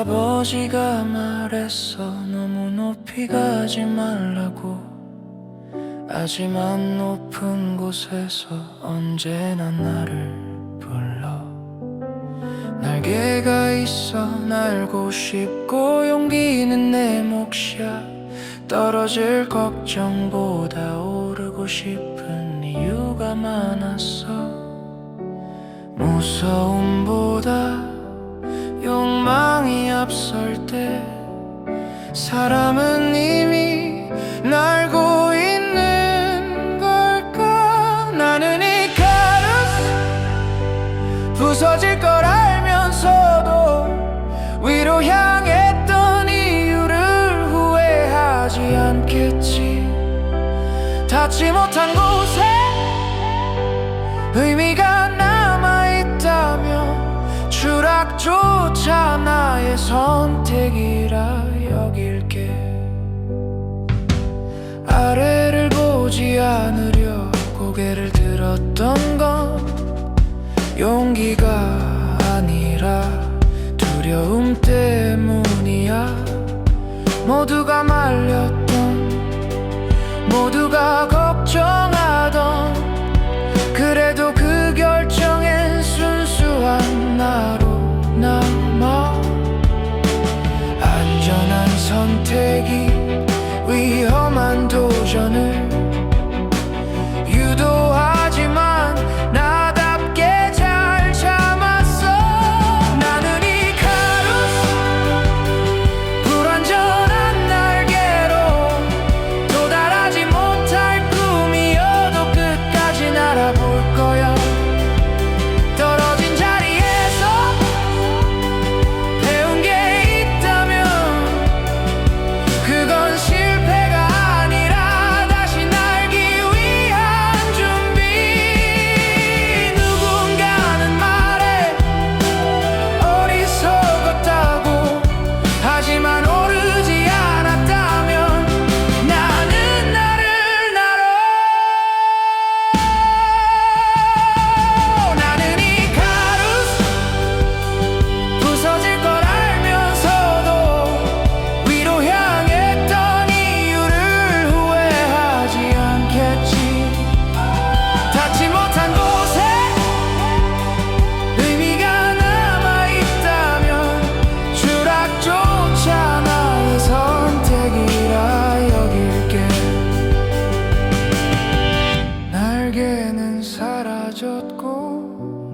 아버지가 말했어. 너무 높이 가지 말라고. 하지만 높은 곳에서 언제나 나를 불러 날개가 있어 날고 싶고 용기는 내 몫이야. 떨어질 걱정보다 오르고 싶은 이유가 많았어. 무서움보다 욕망이 앞설 때 사람은 이미 날 닿지 못한 곳에 의미가 남아있다면 추락조차 나의 선택이라 여길게. 아래를 보지 않으려 고개를 들었던 건 용기가 아니라 두려움 때문이야. 모두가 모두 가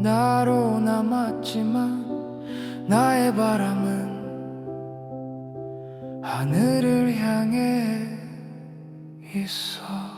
나로 남았지만 나의 바람은 하늘을 향해 있어